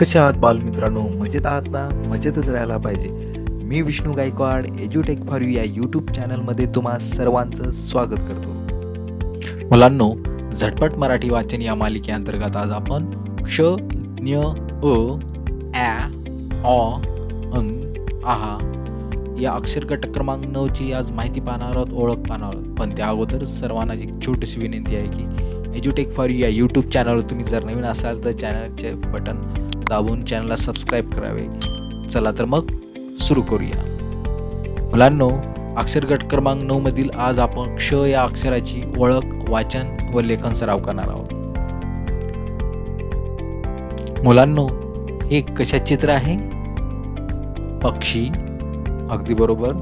कशा आहात बालमित्रांनो? मजेत आहात ना? मजेतच राहायला पाहिजे. मी विष्णू गायकवाड एज्युटेक फॉर यू या यूट्यूब चॅनलमध्ये तुम्हा सर्वांचं स्वागत करतो. मुलांनो झटपट मराठी वाचन या मालिकेअंतर्गत आज आपण क्ष न्य अ ॲ ऑ आहा या अक्षरगट क्रमांक नऊची आज माहिती पाहणार आहोत ओळख पाहणार आहोत. पण त्या अगोदर सर्वांना एक छोटीशी विनंती आहे की एज्युटेक फॉर यू या यूट्यूब चॅनलवर तुम्ही जर नवीन असाल तर चॅनलचे बटन दाबून चॅनलला सबस्क्राईब करावे. चला तर मग सुरू करूया. मुलांनो अक्षरगट क्रमांक नऊ मधील आज आपण क्ष या अक्षराची ओळख वाचन व लेखन सराव करणार आहोत. मुलांनो हे कशात चित्र आहे? पक्षी अगदी बरोबर.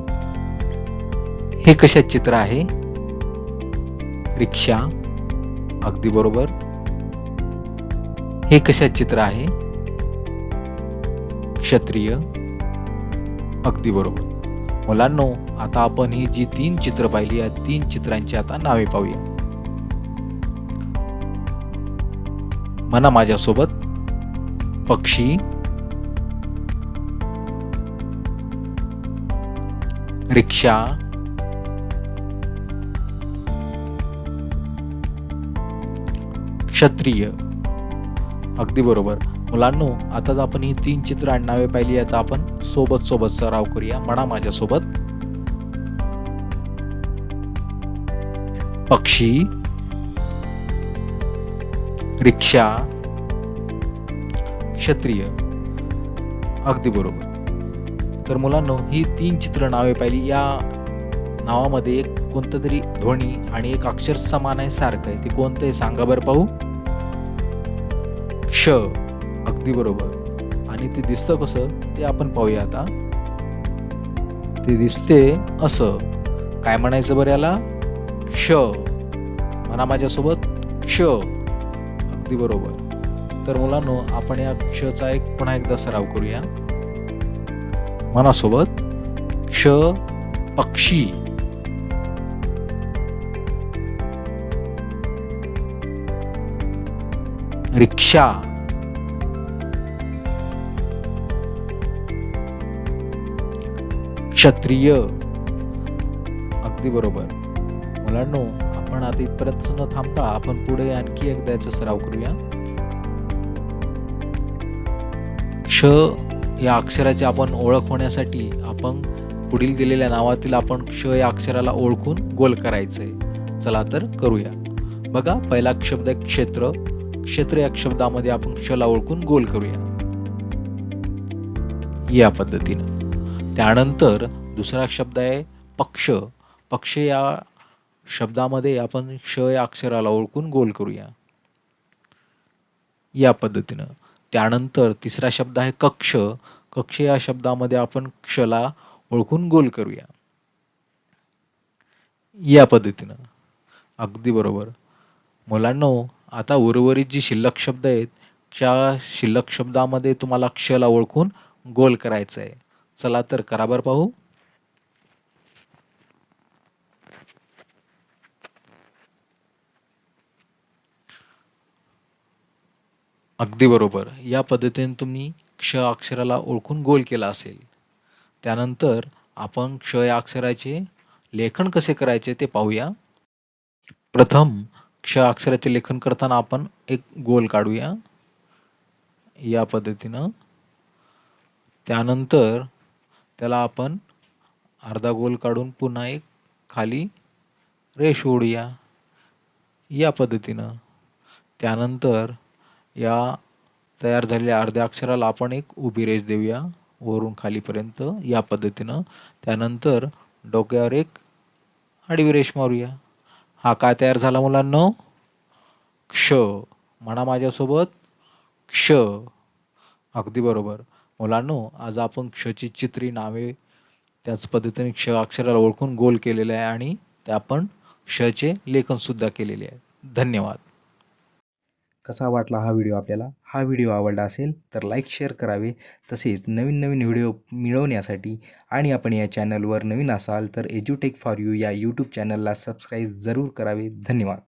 हे कशात चित्र आहे? रिक्षा अगदी बरोबर. हे कशात चित्र आहे? क्षत्रिय. अगदी बरोबर. मुलांनो आता आपण ही जी तीन चित्र पाहिली या तीन चित्रांची आता नावे पाहूया. म्हणा माझ्यासोबत पक्षी रिक्षा क्षत्रिय. अगदी बरोबर. मुलांनो आताच आपण ही तीन चित्र आणि नावे पाहिली याचा आपण सोबत सोबत सराव करूया. म्हणा माझ्यासोबत. पक्षी. रिक्षा. क्षत्रिय. अगदी बरोबर. तर मुलांनो ही तीन चित्र नावे पाहिली. या नावामध्ये एक कोणतं तरी ध्वनी आणि एक अक्षर समान आहे सारखं आहे. ते कोणतं आहे? सांगा बरं पाहू. क्ष. अगदी बरोबर. आणि ते दिसतं कसं ते आपण पाहूया आता. ते दिसते असं. काय म्हणायचं बरं याला? क्ष. म्हणा माझ्यासोबत क्ष. अगदी बरोबर. तर मुलांनो आपण या क्षचा एक पुन्हा एकदा सराव करूया. मनासोबत क्ष पक्षी. रिक्षा. क्षत्रिय. अगदी बरोबर. मुलांनो आपण आता इथपर्यंत न थांबता आपण पुढे आणखी एकदा याचा सराव करूया. क्ष या अक्षराची आपण ओळख होण्यासाठी आपण पुढील दिलेल्या नावातील आपण क्ष या अक्षराला ओळखून गोल करायचंय. चला तर करूया. बघा पहिला शब्द क्षेत्र. क्षेत्र या शब्दामध्ये आपण क्षला ओळखून गोल करूया. या पद्धतीनं. त्यानंतर दुसरा शब्द आहे पक्ष. पक्ष या शब्दामध्ये आपण क्ष या अक्षराला ओळखून गोल करूया. या पद्धतीनं. त्यानंतर तिसरा शब्द आहे कक्ष. कक्ष या शब्दामध्ये आपण क्षला ओळखून गोल करूया. या पद्धतीनं. अगदी बरोबर. मुलांनो आता उर्वरित जी शिल्लक शब्द आहेत त्या शिल्लक शब्दामध्ये तुम्हाला क्षला ओळखून गोल करायचं आहे चला तर कराबर पाहू. अगदी बरोबर. या पद्धतीने तुम्ही क्ष अक्षराला ओळखून गोल केला असेल. त्यानंतर आपण क्ष या अक्षराचे लेखन कसे करायचे ते पाहूया. प्रथम क्ष अक्षराचे लेखन करताना आपण एक गोल काढूया. या पद्धतीनं. त्यानंतर त्याला आपण अर्धा गोल काढून पुन्हा एक खाली रेष ओढूया. या पद्धतीनं. त्यानंतर या तयार झालेल्या अर्ध्या अक्षराला आपण एक उभी रेष देऊया. वरून खालीपर्यंत या पद्धतीनं. त्यानंतर डोक्यावर एक आडवी रेष मारूया. हा काय तयार झाला मुलांनो? क्ष. म्हणा माझ्यासोबत क्ष. अगदी बरोबर. मुलांनो आज आपण क्षची चित्री नावे त्याच पद्धतीने क्ष अक्षराला ओळखून गोल केलेले आहे आणि ते आपण क्षचे लेखन सुद्धा केलेले आहे. धन्यवाद. कसा वाटला हा व्हिडिओ आपल्याला? हा व्हिडिओ आवडला असेल तर लाईक शेअर करावे. तसेच नवीन नवीन व्हिडिओ मिळवण्यासाठी आणि आपण या चॅनलवर नवीन असाल तर एज्युटेक फॉर यू या यूट्यूब चॅनलला सबस्क्राईब जरूर करावे. धन्यवाद.